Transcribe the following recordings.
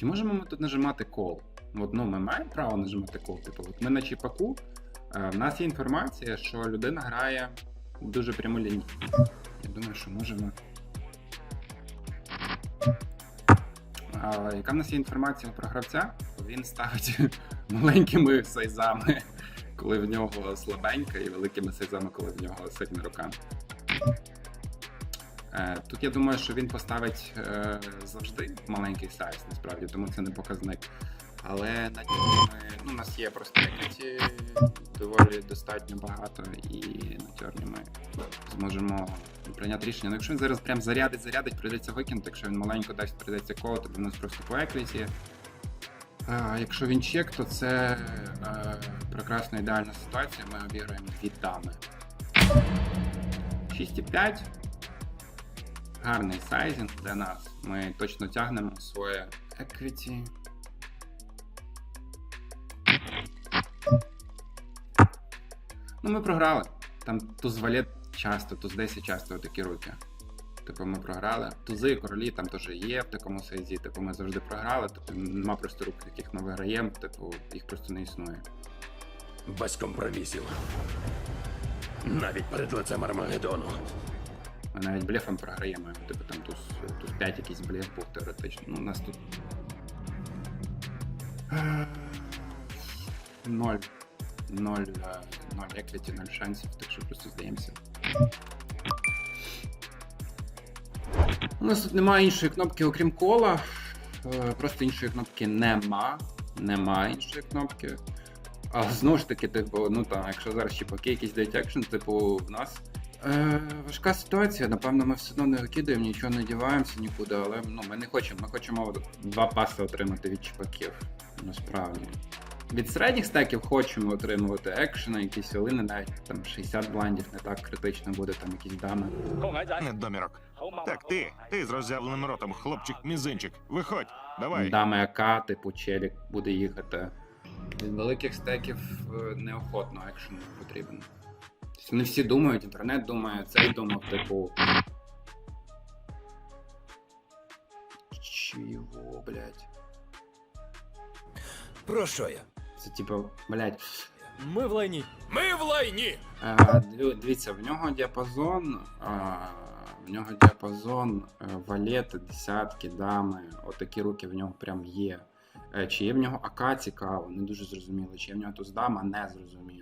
Чи можемо ми тут нажимати кол? От, ну, ми маємо право нажимати кол. Типу, от ми на чіпаку, е, в нас є інформація, що людина грає дуже пряму лінію. Я думаю, що можемо. А, яка в нас є інформація про гравця? Він ставить маленькими сайзами, коли в нього слабенька, і великими сайзами, коли в нього сильна рука. Е, Тут я думаю, що він поставить е, завжди маленький сайз, насправді, тому це не показник. Але на ну, у нас є просто еквіті доволі достатньо багато, і на тьорні ми зможемо прийняти рішення. Ну, якщо він зараз прям зарядить, зарядить, прийдеться викинути. Якщо він маленько дасть, прийдеться коло, то нас просто по еквіті. А якщо він чек, то це е, прекрасна ідеальна ситуація. Ми обіграємо дві дами. 6,5. Гарний сайзинг для нас. Ми точно тягнемо своє equity. Ну, ми програли. Там туз валет часто, туз 10 часто такі руки. Типу, ми програли. Тузи, королі там теж є в такому сайзі. Типу, ми завжди програли. Типу, нема просто рук, яких ми виграємо. Типу, їх просто не існує. Без компромісів. Навіть перед лицем Армагеддону. Ми навіть блефом програємо. Типу там туз, туз 5 якийсь блеф був теоретично. Ну, у нас тут. Ноль. Ноль, е, ноль ноль шансів, так що просто здаємося. У нас тут немає іншої кнопки, окрім кола. Е, Просто іншої кнопки нема. Нема іншої кнопки. А знову ж таки, типу, ну там, якщо зараз чіпаки якісь дають екшен, типу, в нас е, важка ситуація. Напевно, ми все одно не викидаємо, нічого не діваємося нікуди, але ну, ми не хочемо. Ми хочемо два паси отримати від чіпаків. Насправді. Від середніх стеків хочемо отримувати екшени, якісь олини, навіть там 60 бландів не так критично буде, там якісь дами. Недомірок. Так, ти, ти з роззявленим ротом, хлопчик мізинчик. Виходь, давай. Дами АК, типу челік буде їхати. Від великих стеків е, неохотно екшен потрібен. Тобто Не всі думають, інтернет думає, цей думав, типу. Чого, блядь? Про що я? Це типу, блядь. Ми в лайні. Ми в лайні! А, дивіться, в нього діапазон. А, в нього діапазон е, валети, десятки, дами. Отакі руки в нього прям є. Е, Чи є в нього АК цікаво, не дуже зрозуміло. Чи є в нього туз дама, не зрозуміло.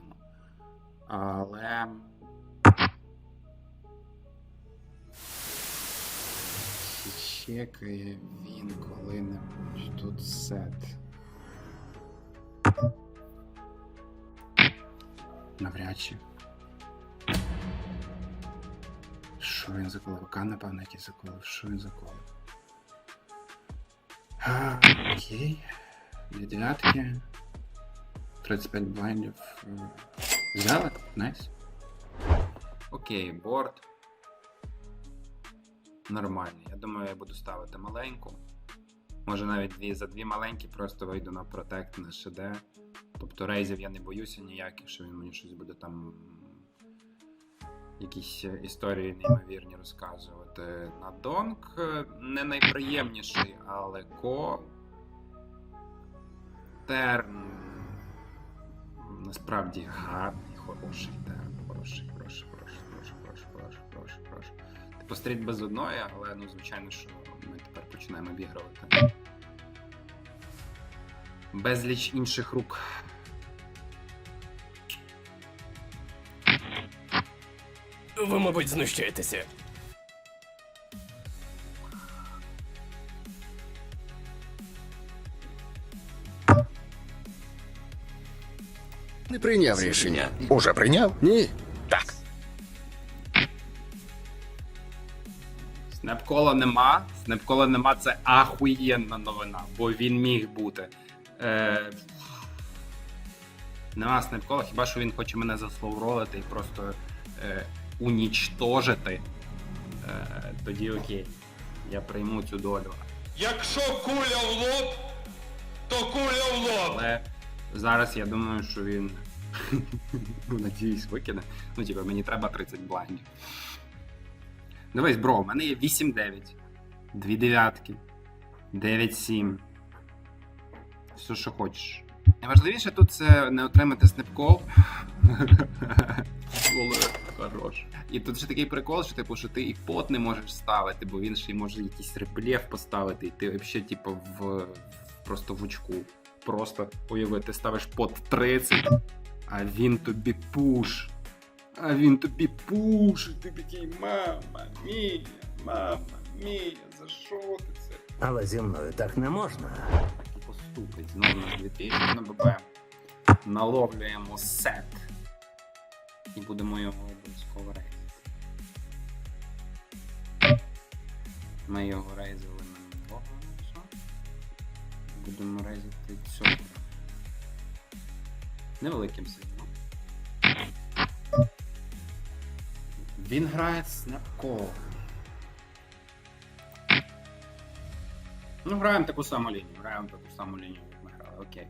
Але. Чекає він коли-небудь тут сет? Навряд чи. Що він заколив? Ка, напевно, який заколив. Що він заколив? Окей. Дві дев'ятки. 35 блайндів. Взяли? Найс. Окей, борт. Нормальний. Я думаю, я буду ставити маленьку. Може навіть дві за дві маленькі просто вийду на протект на ШД. Тобто рейзів я не боюся ніяких, що він мені щось буде там. Якісь е, історії неймовірні розказувати. На Донг е, не найприємніший, але Ко. Терн. Насправді гарний, хороший терн. Хороший, хороший, хороший, хороший, хороший, хороший, хороший, хороший. Типу стріт без одної, але ну, звичайно, що ми тепер починаємо обігрувати. Безліч інших рук. Ви, мабуть, знущаєтеся. Не прийняв рішення. Уже прийняв? Ні. Так. Снепкола нема. Снепкола нема, це ахуєнна новина, бо він міг бути. Е... Нема снепкола, хіба що він хоче мене засловролити і просто е... унічтожити. Е... Тоді окей. Я прийму цю долю. Якщо куля в лоб, то куля в лоб. Але зараз я думаю, що він. ну, надіюсь, викине. Ну, типу, мені треба 30 блайндів. Дивись, бро, у мене є 8-9, 2 дев'ятки, 9-7, все, що хочеш. Найважливіше тут це не отримати снепкол. Хорош. І тут ще такий прикол, що типу, що ти і пот не можеш ставити, бо він ще й може якийсь реплєв поставити, і ти взагалі, типу, в просто в очку. Просто уяви, ти ставиш пот 30, а він тобі пуш. А він тобі пуш, і ти такий, мама мія, мама мія, за що ти це? Але зі мною так не можна. і поступить. Знову на 2000 на ББ. Наловлюємо сет. І будемо його обов'язково рейзити. Ми його рейзили минулого разу. Будемо рейзити цього. Невеликим сигналом. Він грає снапкол. Ну, граємо таку саму лінію, граємо таку саму лінію, як ми грали, окей.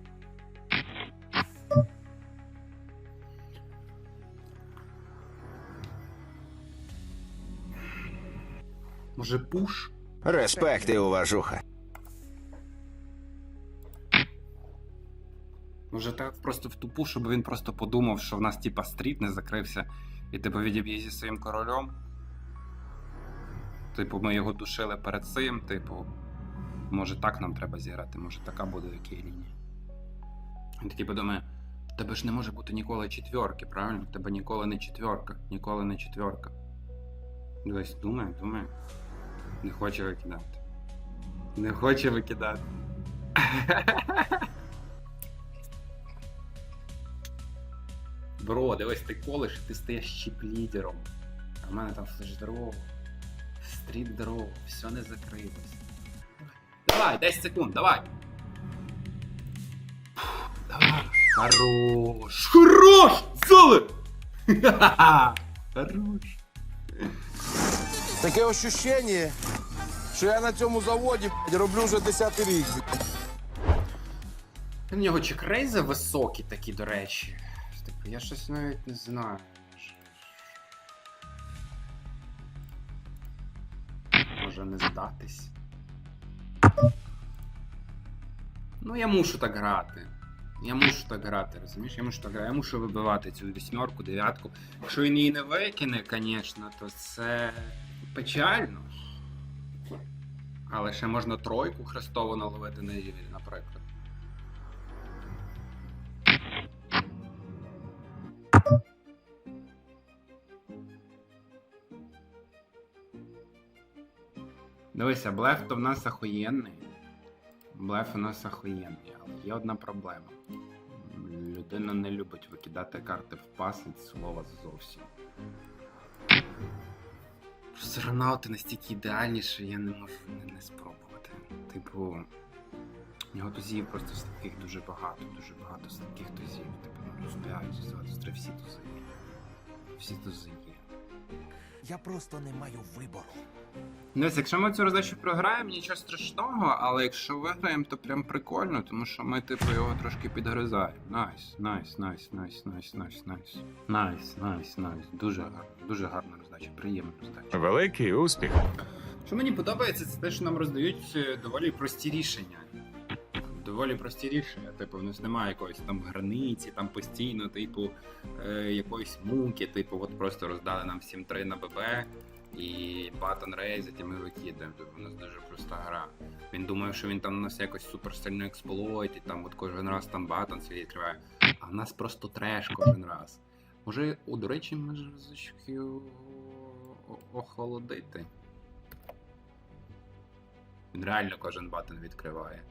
Може пуш? Респект уважуха. Може так просто в тупу, щоб він просто подумав, що в нас типа стріт не закрився, і типу відіб'є зі своїм королем. Типу, ми його душили перед цим, типу. Може так нам треба зіграти, може така буде окей лінія. Він такий подумає, тебе ж не може бути ніколи четверки, правильно? Тебе ніколи не четверка, ніколи не четверка. Дивись, думає, думає. Не хоче викидати. Не хоче викидати. Бро, дивись, ти колиш, і ти стаєш чіп-лідером. А в мене там флеш дров, стріт дров, все не закрилось. Давай, 10 секунд, давай. Давай. Хорош. Хорош! Золе! Хорош. Таке ощущення, що я на цьому заводі блядь, роблю вже 10 рік. У нього чекрейзи високі такі, до речі. Типу, я щось навіть не знаю. Може, не здатись. Ну, я мушу так грати. Я мушу так грати, розумієш? Я мушу так грати. Я мушу вибивати цю вісьмерку, дев'ятку. Якщо він її не викине, звісно, то це печально. Але ще можна тройку хрестову наловити на рівні, наприклад. Дивися, блеф то в нас охуєнний. Блеф у нас охуєнний, але є одна проблема. Людина не любить викидати карти в пас від слова зовсім. Просто Ронаути настільки ідеальні, що я не можу не, не спробувати. Типу, в нього тузів просто з таких дуже багато, дуже багато з таких тузів. Типу, ну, 23 всі тузи. Всі тузи. Я просто не маю вибору. Дивись, якщо ми цю роздачу програємо, нічого страшного, але якщо виграємо, то прям прикольно, тому що ми, типу, його трошки підгризаємо. Найс, найс, найс, найс, найс, найс, найс. Найс, найс, найс. Дуже гарно, дуже гарна роздача, приємна роздача. Великий успіх. Що мені подобається, це те, що нам роздають е, доволі прості рішення. Доволі прості рішення. Типу, в нас немає якоїсь там границі, там постійно, типу, е, якоїсь муки, типу, от просто роздали нам 7-3 на ББ і батон рейзить, і ми викидаємо. Тобто у нас дуже проста гра. Він думає, що він там у нас якось супер сильно експлойт, і там от кожен раз там батон свій відкриває. А в нас просто треш кожен раз. Може, о, до речі, о- о- охолодити. Він реально кожен батон відкриває.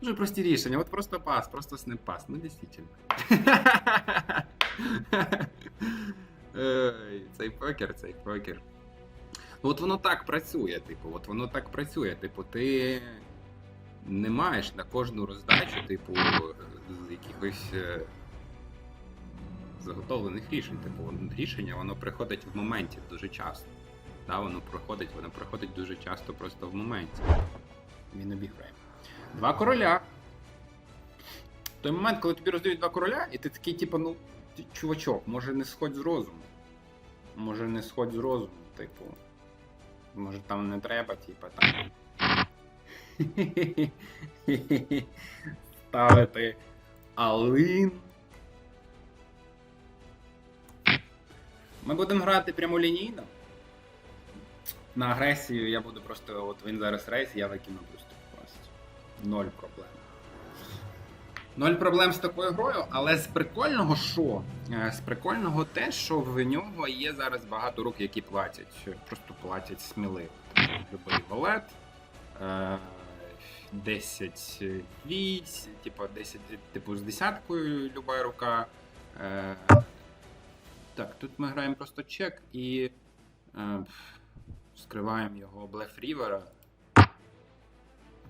Дуже прості рішення, от просто пас, просто снеп-пас, ну дійсно. Цей покер, цей покер. Ну от воно так працює, типу, от воно так працює. Типу, ти не маєш на кожну роздачу, типу, якихось е, заготовлених рішень. Типу, рішення воно приходить в моменті дуже часто. Да, воно проходить, воно проходить дуже часто просто в моменті. Він обіграє. Два короля. Той момент, коли тобі роздають два короля, і ти такий, типу, ну, чувачок, може не сходь з розуму. Може не сходь з розуму, типу. Може там не треба, типу, там. Ставити Алин. Ми будемо грати прямолінійно. На агресію я буду просто. От він зараз рейс, я викину просто впасть. Ноль проблем. Ноль проблем з такою грою, але з прикольного що? Е, З прикольного те, що в нього є зараз багато рук, які платять. Просто платять сміливо. Любий валет. е, 10 вісь, типу 10, типу з десяткою люба рука. Е, Так, тут ми граємо просто чек і е, скриваємо його Блеф Рівера.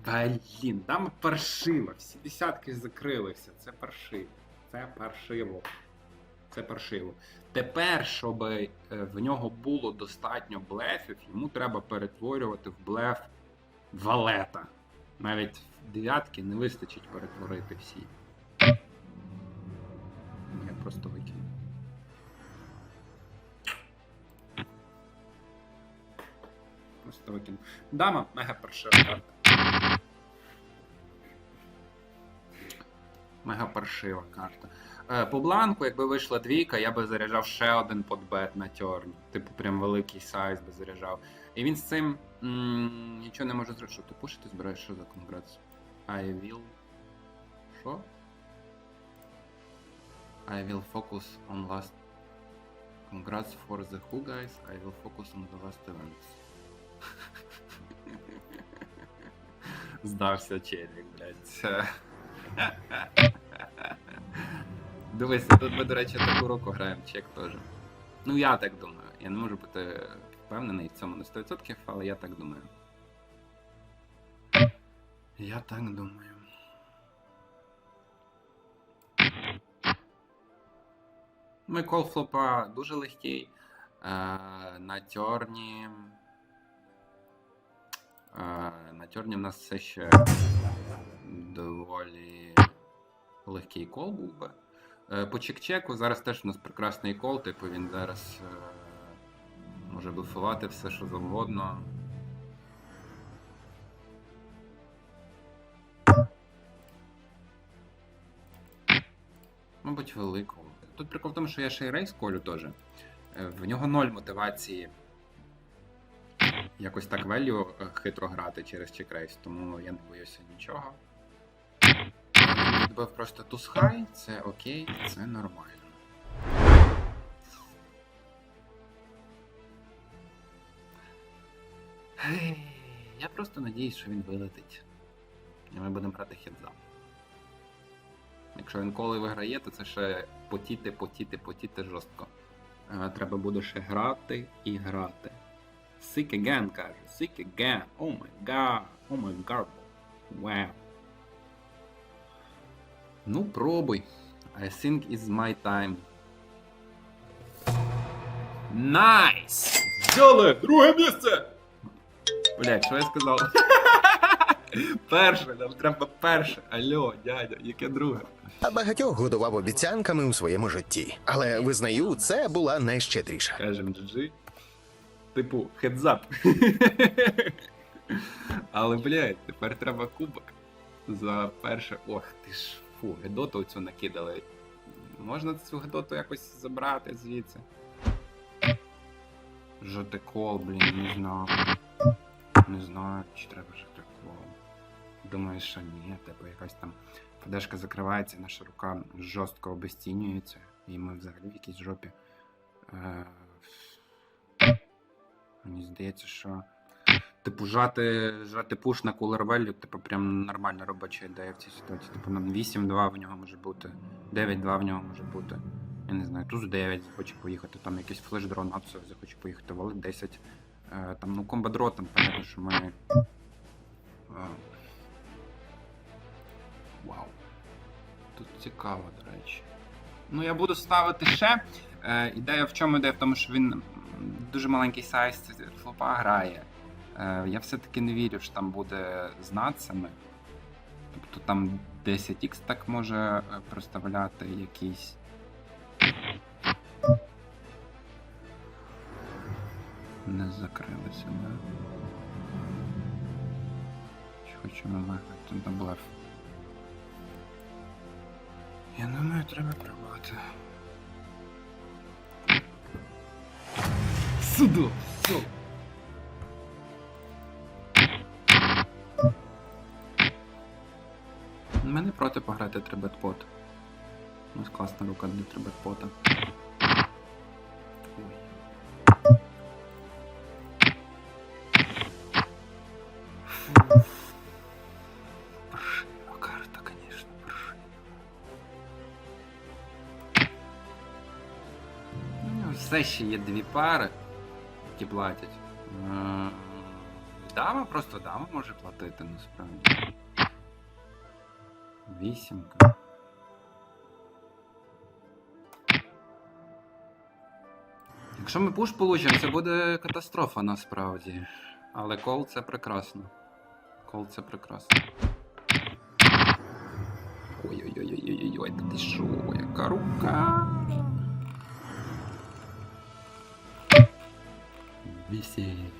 Блін, там паршиво, всі десятки закрилися. Це паршиво. Це паршиво. Це паршиво. Тепер, щоб е, в нього було достатньо блефів, йому треба перетворювати в блеф валета. Навіть в дев'ятки не вистачить перетворити всі. Я просто викину. Викину. Дама, мега паршива карта. Мега паршива карта. Е, по бланку, якби вийшла двійка, я би заряджав ще один подбет на тьорн. Типу, прям великий сайз би заряджав. І він з цим м, нічого не може зробити. Що ти пушити збираєш? Що за конгрес? I will. Що? I will focus on last. Congrats for the who guys. I will focus on the last events. Здався челік, блядь. Дивися, тут ми, до речі, таку руку граємо, чек теж. Ну, я так думаю. Я не можу бути впевнений в цьому на 100%, але я так думаю. Я так думаю. Мой кол флопа дуже легкий. Е, на тьорні. На тьорні в нас все ще доволі легкий кол був би. Е, По чек-чеку зараз теж у нас прекрасний кол, типу він зараз е, може блефувати все, що завгодно. Мабуть, велику. Тут прикол в тому, що я ще й рейс колю теж. Е, В нього ноль мотивації якось так велю хитро грати через чекрейс, тому я не боюся нічого. Відбив просто туз хай, це окей, це нормально. Я просто надіюсь, що він вилетить. І ми будемо грати хедзап. Якщо він коли виграє, то це ще потіти, потіти, потіти жорстко. Е, Треба буде ще грати і грати. Sick again, каже. Sick again. Oh my god. Oh my god. Wow. Ну, пробуй. I think it's my time. Найс! Взяли! Друге місце! Блять, що я сказав? перше, нам треба перше. Алло, дядя, яке друге? А багатьох годував обіцянками у своєму житті. Але визнаю, це була найщедріша. Кажем GG. Типу, хедзап. Але, блядь, тепер треба кубок. За перше. Ох ти ж. Фу, гедоту оцю накидали. Можна цю гедоту якось забрати звідси. Жотекол, блін, не знаю. Не знаю, чи треба жотекол. Думаю, що ні, типу якась там фадешка закривається, наша рука жорстко обезцінюється, і ми взагалі в якійсь жопі. Е, Мені здається, що. Типу, жати, жати пуш на кулервеллю, типу, прям нормальна робоча ідея в цій ситуації. Типу, нам 8-2 в нього може бути, 9-2 в нього може бути. Я не знаю, туз 9 захоче поїхати, там якийсь флеш-дрон, Апсо захоче поїхати, валит 10. Е, там, ну, комбо-дро, там, понятно, що ми. Е, Вау. Тут цікаво, до речі. Ну, я буду ставити ще. Е, ідея в чому ідея? В тому, що він дуже маленький сайз флопа грає. Е, я все-таки не вірю, що там буде з нацами. Тобто там 10х так може е, проставляти якийсь. Не закрилися, да? Чи хочемо виграти на блеф? Я думаю, треба пробувати. Сюди! Все! Мене проти пограти треба пот. У нас класна рука для трибетпота. Паршива карта, конечно, паршива. Все ще є дві пари, які платять. Дама просто дама може платити насправді. Вісімка. Якщо ми пуш получимо, це буде катастрофа насправді. Але кол це прекрасно. Кол це прекрасно. Ой-ой-ой-ой-ой-ой, та ти шо, яка рука? Вісім.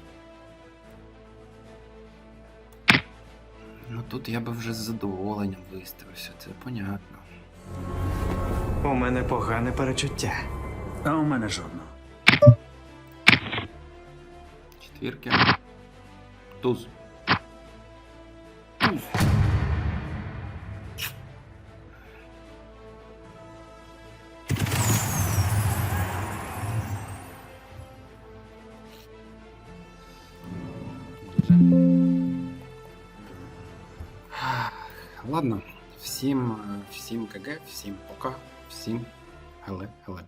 Ну тут я би вже з задоволенням виставився, це понятно. У мене погане перечуття. А у мене жодного. Четвірки. Туз. Всім, е, всім КГ, всім пока, всім але геле.